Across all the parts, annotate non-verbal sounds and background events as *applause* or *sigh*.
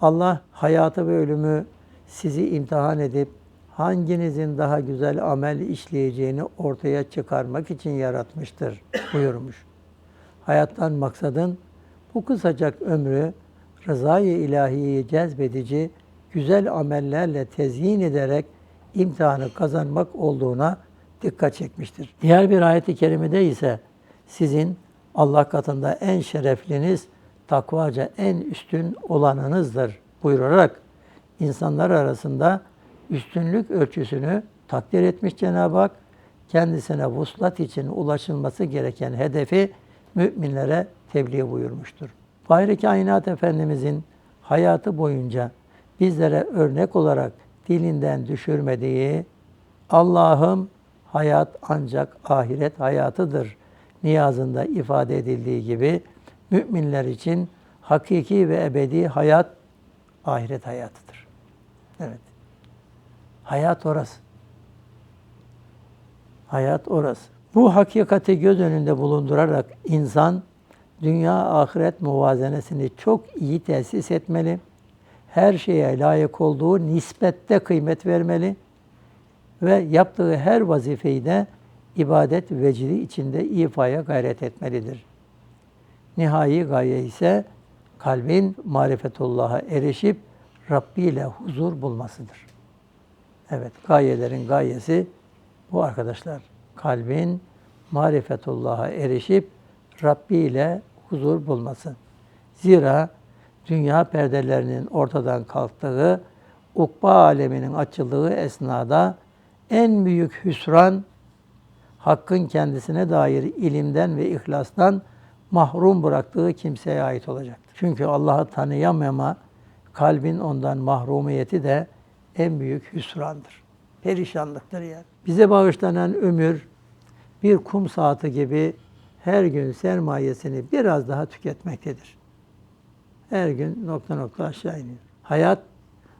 Allah hayatı ve ölümü sizi imtihan edip hanginizin daha güzel amel işleyeceğini ortaya çıkarmak için yaratmıştır *clears throat* buyurmuş. Hayattan maksadın bu kısacak ömrü rızayı ilahiyi cezbedici güzel amellerle tezyin ederek imtihanı kazanmak olduğuna dikkat çekmiştir. Diğer bir ayet-i kerimede ise sizin Allah katında en şerefliniz, takvaca en üstün olanınızdır buyurarak insanlar arasında üstünlük ölçüsünü takdir etmiş Cenab-ı Hak. Kendisine vuslat için ulaşılması gereken hedefi müminlere tebliğ buyurmuştur. Fahri Kainat Efendimizin hayatı boyunca bizlere örnek olarak dilinden düşürmediği Allah'ım hayat ancak ahiret hayatıdır niyazında ifade edildiği gibi müminler için hakiki ve ebedi hayat ahiret hayatıdır. Evet. Hayat orası. Hayat orası. Bu hakikati göz önünde bulundurarak insan dünya ahiret muvazenesini çok iyi tesis etmeli. Her şeye layık olduğu nispette kıymet vermeli ve yaptığı her vazifeyi de ibadet vecidi içinde ifaya gayret etmelidir. Nihai gaye ise kalbin marifetullah'a erişip Rabbi ile huzur bulmasıdır. Evet, gayelerin gayesi bu arkadaşlar. Kalbin marifetullah'a erişip Rabbi ile huzur bulması. Zira dünya perdelerinin ortadan kalktığı, ukba aleminin açıldığı esnada en büyük hüsran Hakkın kendisine dair ilimden ve ihlastan mahrum bıraktığı kimseye ait olacaktır. Çünkü Allah'ı tanıyamama, kalbin ondan mahrumiyeti de en büyük hüsrandır. Perişanlıktır yani. Bize bağışlanan ömür bir kum saati gibi her gün sermayesini biraz daha tüketmektedir. Her gün nokta nokta aşağı iniyor. Hayat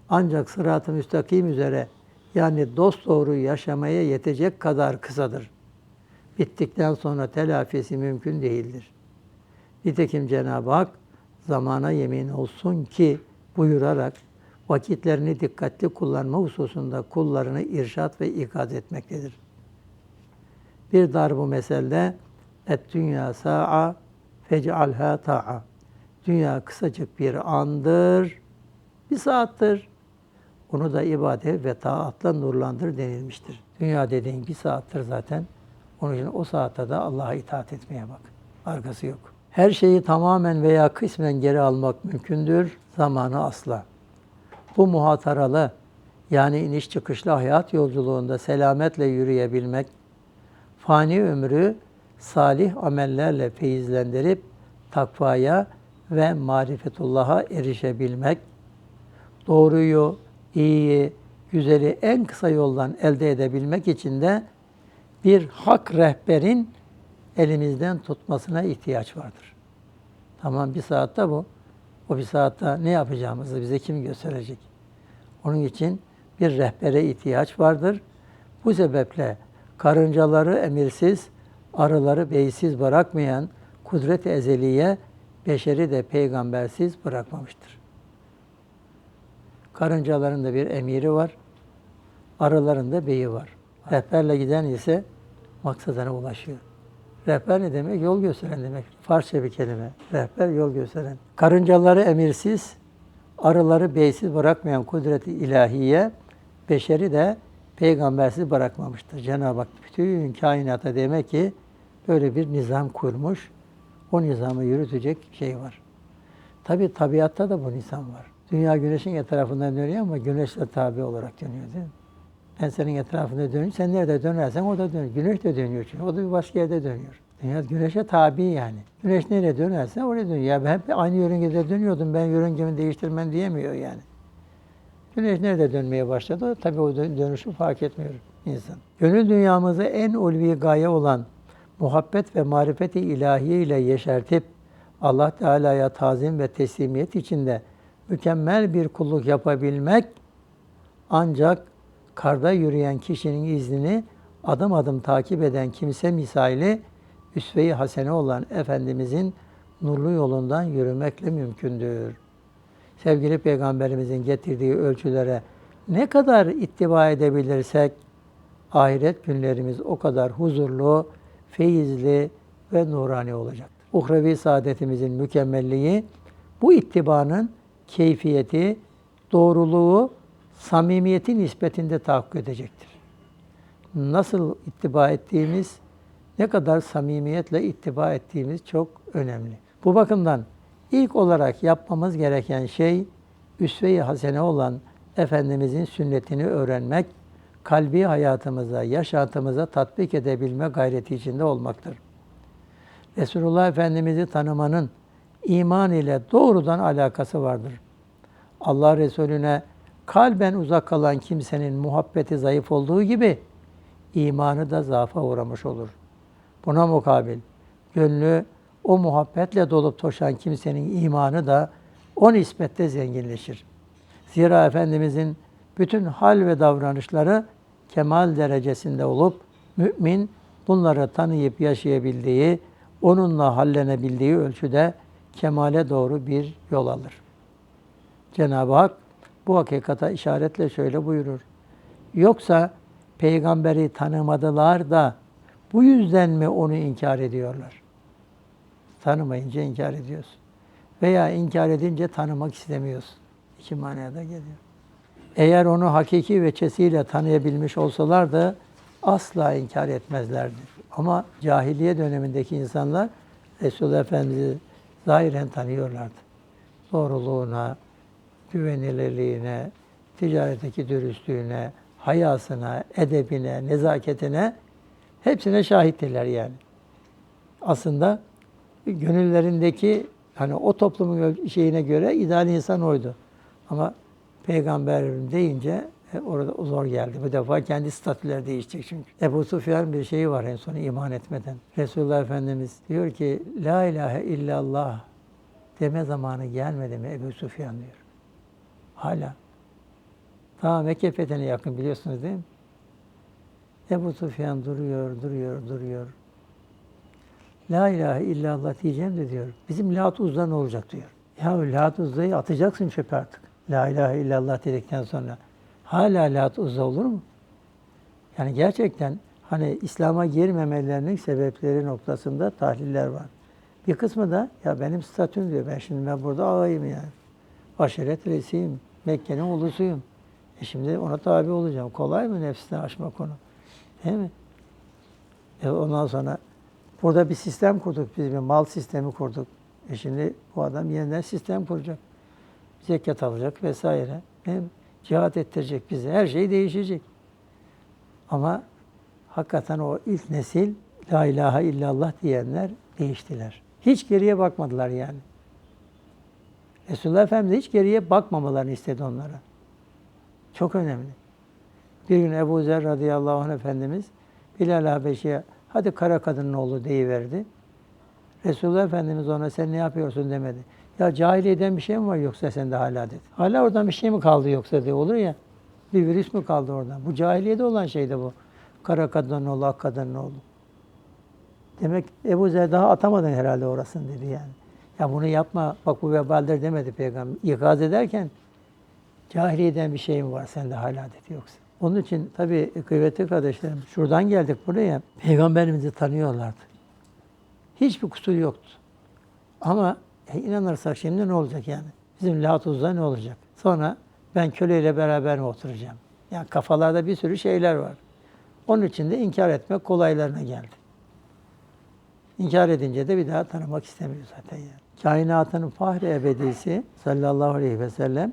ancak sırat-ı müstakim üzere yani dost doğru yaşamaya yetecek kadar kısadır bittikten sonra telafisi mümkün değildir. Nitekim Cenab-ı Hak zamana yemin olsun ki buyurarak vakitlerini dikkatli kullanma hususunda kullarını irşat ve ikaz etmektedir. Bir darbu meselde et dünya sa'a fec'alha ta'a. Dünya kısacık bir andır, bir saattir. Onu da ibadet ve taatla nurlandır denilmiştir. Dünya dediğin bir saattir zaten. Onun için o saatte de Allah'a itaat etmeye bak. Arkası yok. Her şeyi tamamen veya kısmen geri almak mümkündür, zamanı asla. Bu muhataralı, yani iniş çıkışlı hayat yolculuğunda selametle yürüyebilmek, fani ömrü salih amellerle feyizlendirip takvaya ve marifetullah'a erişebilmek, doğruyu, iyiyi, güzeli en kısa yoldan elde edebilmek için de bir hak rehberin elimizden tutmasına ihtiyaç vardır. Tamam bir saatte bu. O bir saatte ne yapacağımızı bize kim gösterecek? Onun için bir rehbere ihtiyaç vardır. Bu sebeple karıncaları emirsiz, arıları beysiz bırakmayan kudret-i ezeliye beşeri de peygambersiz bırakmamıştır. Karıncaların da bir emiri var, arıların da beyi var. Rehberle giden ise maksadına ulaşıyor. Rehber ne demek? Yol gösteren demek. Farsça bir kelime. Rehber yol gösteren. Karıncaları emirsiz, arıları beysiz bırakmayan kudreti ilahiye, beşeri de peygambersiz bırakmamıştır. Cenab-ı Hak bütün kainata demek ki böyle bir nizam kurmuş. O nizamı yürütecek şey var. Tabi tabiatta da bu nizam var. Dünya güneşin etrafından dönüyor ama güneşle tabi olarak dönüyor değil mi? Ben senin etrafında dönüyorum. Sen nerede dönersen o da dönüyor. Güneş de dönüyor çünkü. O da bir başka yerde dönüyor. Dünya güneşe tabi yani. Güneş nereye dönerse oraya dönüyor. Ya ben hep aynı yörüngede dönüyordum. Ben yörüngemi değiştirmem diyemiyor yani. Güneş nerede dönmeye başladı? Tabii o dön- dönüşü fark etmiyor insan. Gönül dünyamızı en ulvi gaye olan muhabbet ve marifeti ilahiye ile yeşertip Allah Teala'ya tazim ve teslimiyet içinde mükemmel bir kulluk yapabilmek ancak karda yürüyen kişinin iznini adım adım takip eden kimse misali üsve-i hasene olan Efendimizin nurlu yolundan yürümekle mümkündür. Sevgili Peygamberimizin getirdiği ölçülere ne kadar ittiba edebilirsek ahiret günlerimiz o kadar huzurlu, feyizli ve nurani olacak. Uhrevi saadetimizin mükemmelliği bu ittibanın keyfiyeti, doğruluğu, samimiyeti nispetinde tahakkuk edecektir. Nasıl ittiba ettiğimiz, ne kadar samimiyetle ittiba ettiğimiz çok önemli. Bu bakımdan ilk olarak yapmamız gereken şey üsve-i hasene olan Efendimizin sünnetini öğrenmek, kalbi hayatımıza, yaşantımıza tatbik edebilme gayreti içinde olmaktır. Resulullah Efendimiz'i tanımanın iman ile doğrudan alakası vardır. Allah Resulüne kalben uzak kalan kimsenin muhabbeti zayıf olduğu gibi imanı da zaafa uğramış olur. Buna mukabil gönlü o muhabbetle dolup toşan kimsenin imanı da o nispette zenginleşir. Zira Efendimizin bütün hal ve davranışları kemal derecesinde olup mümin bunları tanıyıp yaşayabildiği, onunla hallenebildiği ölçüde kemale doğru bir yol alır. Cenab-ı Hak bu hakikata işaretle şöyle buyurur. Yoksa peygamberi tanımadılar da bu yüzden mi onu inkar ediyorlar? Tanımayınca inkar ediyorsun. Veya inkar edince tanımak istemiyorsun. İki manada geliyor. Eğer onu hakiki veçesiyle tanıyabilmiş olsalardı asla inkar etmezlerdi. Ama cahiliye dönemindeki insanlar Resulullah Efendimiz'i zahiren tanıyorlardı. Doğruluğuna, güvenilirliğine, ticaretteki dürüstlüğüne, hayasına, edebine, nezaketine hepsine şahittiler yani. Aslında gönüllerindeki hani o toplumun şeyine göre ideal insan oydu. Ama peygamberim deyince e, orada o zor geldi. Bu defa kendi statüleri değişecek çünkü. Ebu Sufyan bir şeyi var en son iman etmeden. Resulullah Efendimiz diyor ki La ilahe illallah deme zamanı gelmedi mi Ebu Sufyan diyor. Hala. Daha Mekke fethine yakın biliyorsunuz değil mi? Ebu Sufyan duruyor, duruyor, duruyor. La ilahe illallah diyeceğim de diyor. Bizim Lat Uzza ne olacak diyor. Ya Lat Uzza'yı atacaksın çöpe artık. La ilahe illallah dedikten sonra. Hala Lat Uzza olur mu? Yani gerçekten hani İslam'a girmemelerinin sebepleri noktasında tahliller var. Bir kısmı da ya benim statüm diyor. Ben şimdi ben burada ağayım yani. Aşiret reisiyim. Mekke'nin ulusuyum. E şimdi ona tabi olacağım. Kolay mı nefsini aşmak onu? Değil mi? E ondan sonra burada bir sistem kurduk biz bir mal sistemi kurduk. E şimdi bu adam yeniden sistem kuracak. Zekat alacak vesaire. Değil mi? Cihat ettirecek bize. Her şey değişecek. Ama hakikaten o ilk nesil La ilahe illallah diyenler değiştiler. Hiç geriye bakmadılar yani. Resulullah Efendimiz hiç geriye bakmamalarını istedi onlara. Çok önemli. Bir gün Ebu Zer radıyallahu anh Efendimiz Bilal Habeşi'ye hadi kara kadının oğlu deyiverdi. Resulullah Efendimiz ona sen ne yapıyorsun demedi. Ya cahiliyeden bir şey mi var yoksa sende hala dedi. Hala oradan bir şey mi kaldı yoksa diye olur ya. Bir virüs mü kaldı oradan? Bu cahiliyede olan şey de bu. Kara kadının oğlu, ak kadının oğlu. Demek Ebu Zer daha atamadın herhalde orasını dedi yani. Ya bunu yapma, bak bu vebaldir demedi peygamber. İkaz ederken cahiliyeden bir şey mi var sende hala dedi yoksa. Onun için tabii kıymetli kardeşlerim şuradan geldik buraya. Peygamberimizi tanıyorlardı. Hiçbir kusur yoktu. Ama e, inanırsak şimdi ne olacak yani? Bizim Latuz'da ne olacak? Sonra ben köleyle beraber mi oturacağım? Yani kafalarda bir sürü şeyler var. Onun için de inkar etmek kolaylarına geldi. İnkar edince de bir daha tanımak istemiyor zaten yani. Kainatın fahri ebedisi sallallahu aleyhi ve sellem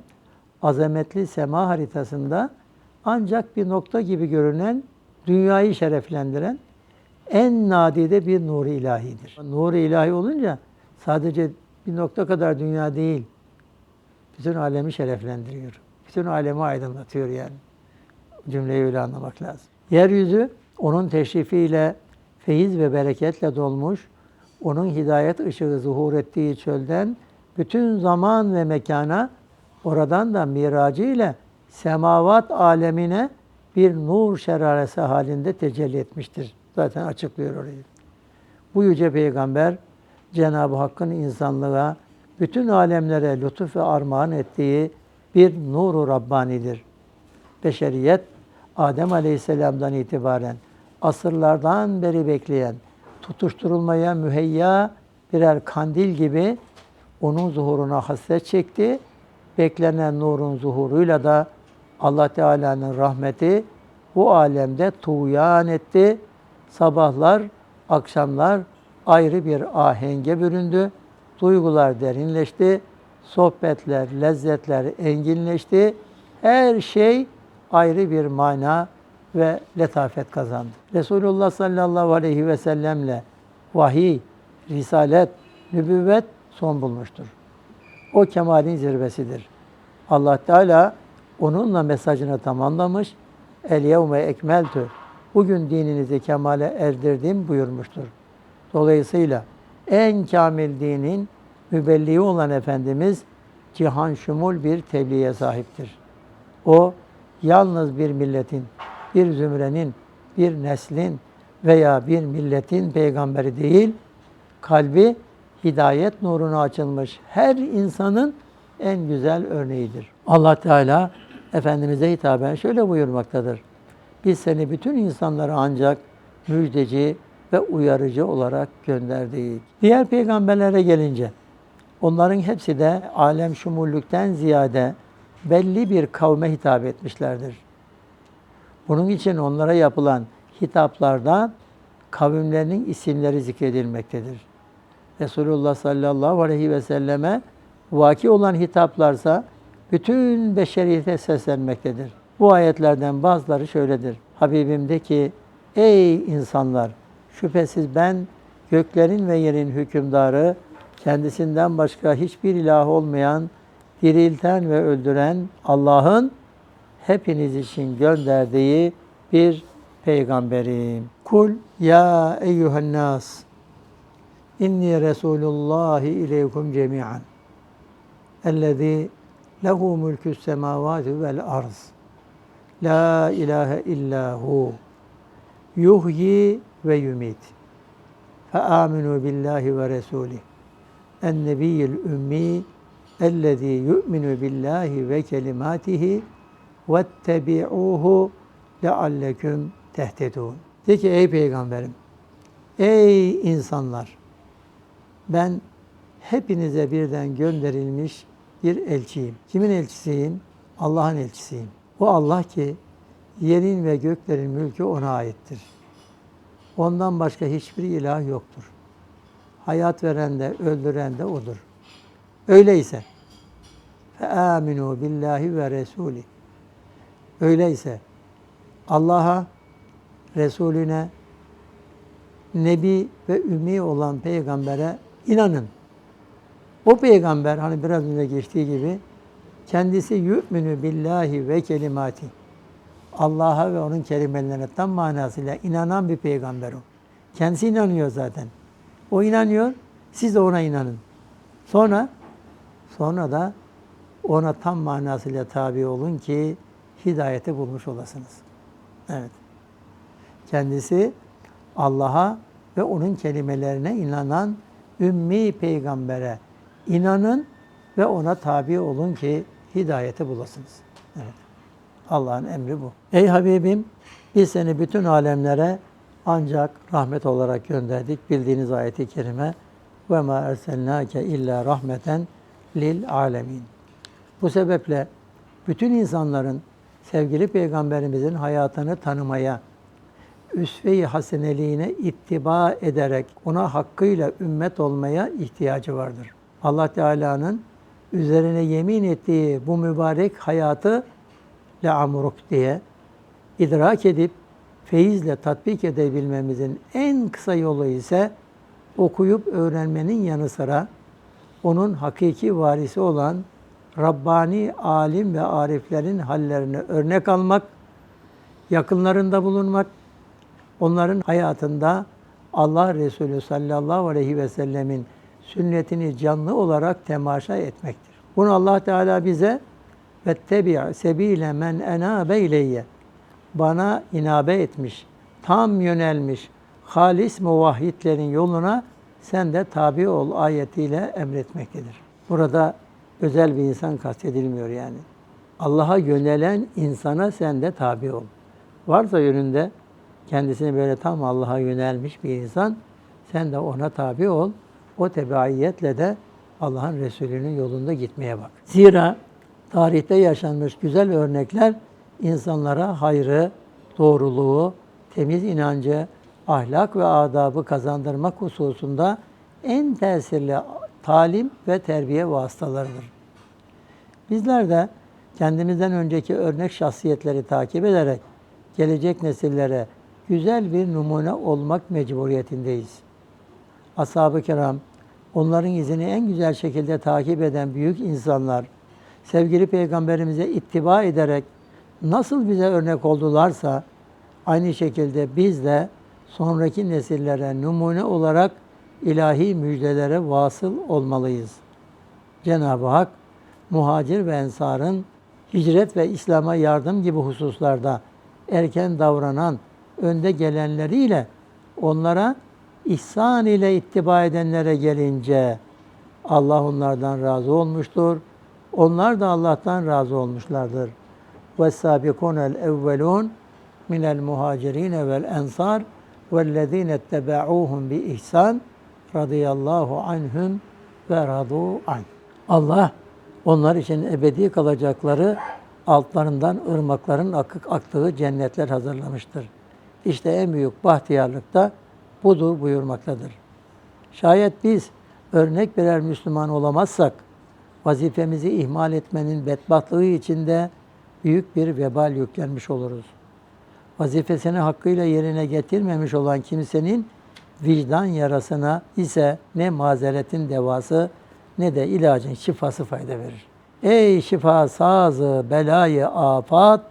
azametli sema haritasında ancak bir nokta gibi görünen dünyayı şereflendiren en nadide bir nuru ilahidir. Nuru ilahi olunca sadece bir nokta kadar dünya değil, bütün alemi şereflendiriyor. bütün alemi aydınlatıyor yani. Cümleyi öyle anlamak lazım. Yeryüzü onun teşrifiyle feyiz ve bereketle dolmuş, onun hidayet ışığı zuhur ettiği çölden bütün zaman ve mekana, oradan da miracı ile semavat alemine bir nur şeraresi halinde tecelli etmiştir. Zaten açıklıyor orayı. Bu yüce peygamber Cenab-ı Hakk'ın insanlığa bütün alemlere lütuf ve armağan ettiği bir nuru Rabbanidir. Beşeriyet Adem Aleyhisselam'dan itibaren asırlardan beri bekleyen, tutuşturulmaya müheyya birer kandil gibi onun zuhuruna hasret çekti. Beklenen nurun zuhuruyla da Allah Teala'nın rahmeti bu alemde tuğyan etti. Sabahlar, akşamlar ayrı bir ahenge büründü. Duygular derinleşti. Sohbetler, lezzetler enginleşti. Her şey ayrı bir mana ve letafet kazandı. Resulullah sallallahu aleyhi ve sellemle vahiy, risalet, nübüvvet son bulmuştur. O kemalin zirvesidir. Allah Teala onunla mesajını tamamlamış. El yevme ekmeltü. Bugün dininizi kemale erdirdim buyurmuştur. Dolayısıyla en kamil dinin mübelliği olan Efendimiz cihan şumul bir tebliğe sahiptir. O yalnız bir milletin, bir zümrenin, bir neslin veya bir milletin peygamberi değil, kalbi hidayet nuruna açılmış her insanın en güzel örneğidir. Allah Teala Efendimiz'e hitaben şöyle buyurmaktadır. Biz seni bütün insanlara ancak müjdeci ve uyarıcı olarak gönderdik. Diğer peygamberlere gelince onların hepsi de alem şumullükten ziyade belli bir kavme hitap etmişlerdir. Bunun için onlara yapılan hitaplarda kavimlerinin isimleri zikredilmektedir. Resulullah sallallahu aleyhi ve selleme vaki olan hitaplarsa bütün beşeriyete seslenmektedir. Bu ayetlerden bazıları şöyledir. Habibim de ki ey insanlar şüphesiz ben göklerin ve yerin hükümdarı kendisinden başka hiçbir ilah olmayan dirilten ve öldüren Allah'ın hepiniz için gönderdiği bir peygamberim. Kul ya eyyühen nas inni Resulullahi ileykum cemi'an ellezî lehu mülkü semavati vel arz la ilahe illa hu yuhyi ve yumit fe aminu billahi ve resulih en nebiyyil ümmi ellezî yu'minu billahi ve kelimatihi vettebi'uhu lealleküm tehtedun. De ki ey peygamberim, ey insanlar, ben hepinize birden gönderilmiş bir elçiyim. Kimin elçisiyim? Allah'ın elçisiyim. O Allah ki yerin ve göklerin mülkü ona aittir. Ondan başka hiçbir ilah yoktur. Hayat veren de öldüren de odur. Öyleyse فَآمِنُوا billahi ve resuli. Öyleyse Allah'a, Resulüne, Nebi ve Ümmi olan peygambere inanın. O peygamber hani biraz önce geçtiği gibi kendisi yu'minu billahi ve kelimati. Allah'a ve onun kelimelerine tam manasıyla inanan bir peygamber o. Kendisi inanıyor zaten. O inanıyor, siz de ona inanın. Sonra sonra da ona tam manasıyla tabi olun ki hidayeti bulmuş olasınız. Evet. Kendisi Allah'a ve onun kelimelerine inanan ümmi peygambere inanın ve ona tabi olun ki hidayeti bulasınız. Evet. Allah'ın emri bu. Ey Habibim biz seni bütün alemlere ancak rahmet olarak gönderdik. Bildiğiniz ayeti kerime ve ma erselnake illa rahmeten lil alemin. Bu sebeple bütün insanların sevgili peygamberimizin hayatını tanımaya, üsve-i haseneliğine ittiba ederek ona hakkıyla ümmet olmaya ihtiyacı vardır. Allah Teala'nın üzerine yemin ettiği bu mübarek hayatı le'amruk diye idrak edip feyizle tatbik edebilmemizin en kısa yolu ise okuyup öğrenmenin yanı sıra onun hakiki varisi olan Rabbani alim ve ariflerin hallerini örnek almak, yakınlarında bulunmak, onların hayatında Allah Resulü sallallahu aleyhi ve sellemin sünnetini canlı olarak temaşa etmektir. Bunu Allah Teala bize vettebi' sebile men enabe ileyye bana inabe etmiş, tam yönelmiş, halis muvahhidlerin yoluna sen de tabi ol ayetiyle emretmektedir. Burada özel bir insan kastedilmiyor yani. Allah'a yönelen insana sen de tabi ol. Varsa yönünde kendisini böyle tam Allah'a yönelmiş bir insan, sen de ona tabi ol. O tebaiyetle de Allah'ın Resulü'nün yolunda gitmeye bak. Zira tarihte yaşanmış güzel örnekler insanlara hayrı, doğruluğu, temiz inancı, ahlak ve adabı kazandırmak hususunda en tesirli talim ve terbiye vasıtalarıdır. Bizler de kendimizden önceki örnek şahsiyetleri takip ederek gelecek nesillere güzel bir numune olmak mecburiyetindeyiz. Ashab-ı kiram, onların izini en güzel şekilde takip eden büyük insanlar, sevgili peygamberimize ittiba ederek nasıl bize örnek oldularsa, aynı şekilde biz de sonraki nesillere numune olarak ilahi müjdelere vasıl olmalıyız. Cenab-ı Hak, muhacir ve ensarın hicret ve İslam'a yardım gibi hususlarda erken davranan önde gelenleriyle onlara ihsan ile ittiba edenlere gelince Allah onlardan razı olmuştur. Onlar da Allah'tan razı olmuşlardır. Ve sabikunel evvelun minel muhacirine vel ensar vellezine etteba'uhum bi ihsan radıyallahu anhum ve radu an. Allah onlar için ebedi kalacakları altlarından ırmakların akık aktığı cennetler hazırlamıştır. İşte en büyük bahtiyarlık da budur buyurmaktadır. Şayet biz örnek birer Müslüman olamazsak, vazifemizi ihmal etmenin bedbahtlığı içinde büyük bir vebal yüklenmiş oluruz. Vazifesini hakkıyla yerine getirmemiş olan kimsenin vicdan yarasına ise ne mazeretin devası ne de ilacın şifası fayda verir. Ey şifa sazı belayı afat,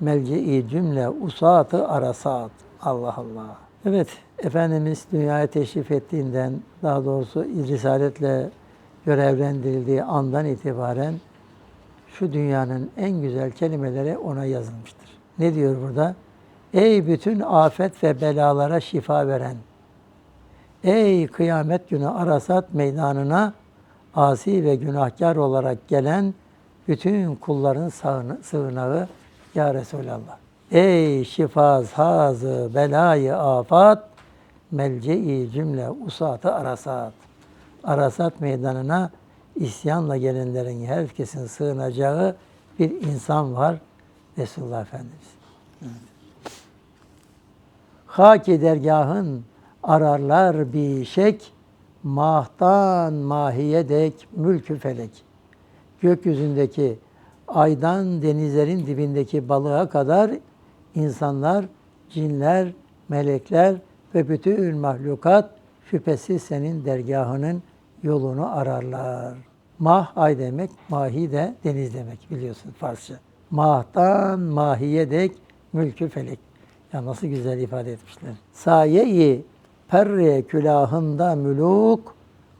melce-i cümle usatı arasat. Allah Allah. Evet, Efendimiz dünyaya teşrif ettiğinden, daha doğrusu risaletle görevlendirildiği andan itibaren şu dünyanın en güzel kelimeleri ona yazılmıştır. Ne diyor burada? Ey bütün afet ve belalara şifa veren, ey kıyamet günü Arasat meydanına asi ve günahkar olarak gelen bütün kulların sığınağı ya Resulallah. Ey şifaz hazı belayı afat melce-i cümle usatı arasat. Arasat meydanına isyanla gelenlerin herkesin sığınacağı bir insan var Resulullah Efendimiz. Haki dergahın ararlar bir şek, mahtan mahiye dek mülkü felek. Gökyüzündeki aydan denizlerin dibindeki balığa kadar insanlar, cinler, melekler ve bütün mahlukat şüphesiz senin dergahının yolunu ararlar. Mah ay demek, mahi de deniz demek biliyorsun Farsça. Mahtan mahiye dek mülkü felek. Ya nasıl güzel ifade etmişler. Saye-i perre külahında müluk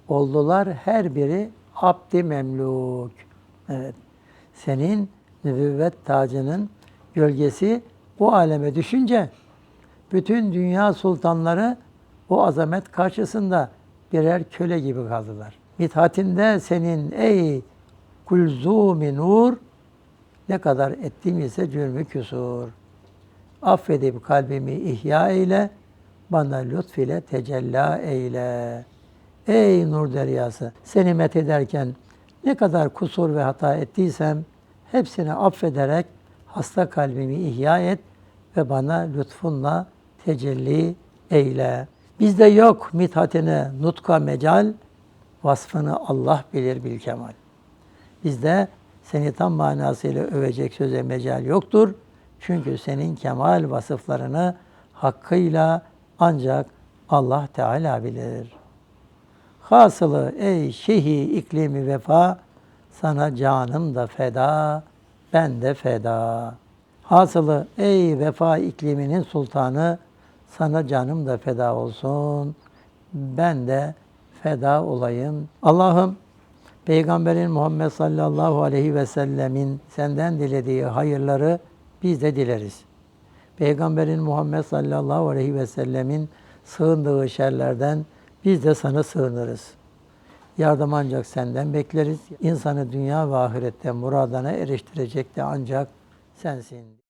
oldular her biri abdi memluk. Evet. Senin nübüvvet tacının gölgesi bu aleme düşünce bütün dünya sultanları o azamet karşısında birer köle gibi kaldılar. Mithatinde senin ey kulzumi nur ne kadar ettim ise cürmü küsur. Affedip kalbimi ihya eyle, bana lütf ile tecella eyle. Ey nur deryası, seni met ederken ne kadar kusur ve hata ettiysem hepsini affederek hasta kalbimi ihya et ve bana lütfunla tecelli eyle. Bizde yok mithatine nutka mecal, vasfını Allah bilir bil kemal. Bizde seni tam manasıyla övecek söze mecal yoktur. Çünkü senin kemal vasıflarını hakkıyla ancak Allah Teala bilir. Hasılı ey şehi iklimi vefa, Sana canım da feda, ben de feda. Hasılı ey vefa ikliminin sultanı, sana canım da feda olsun, ben de feda olayım. Allah'ım Peygamberin Muhammed sallallahu aleyhi ve sellemin senden dilediği hayırları biz de dileriz. Peygamberin Muhammed sallallahu aleyhi ve sellemin sığındığı şerlerden biz de sana sığınırız. Yardım ancak senden bekleriz. İnsanı dünya ve ahirette muradına eriştirecek de ancak sensin.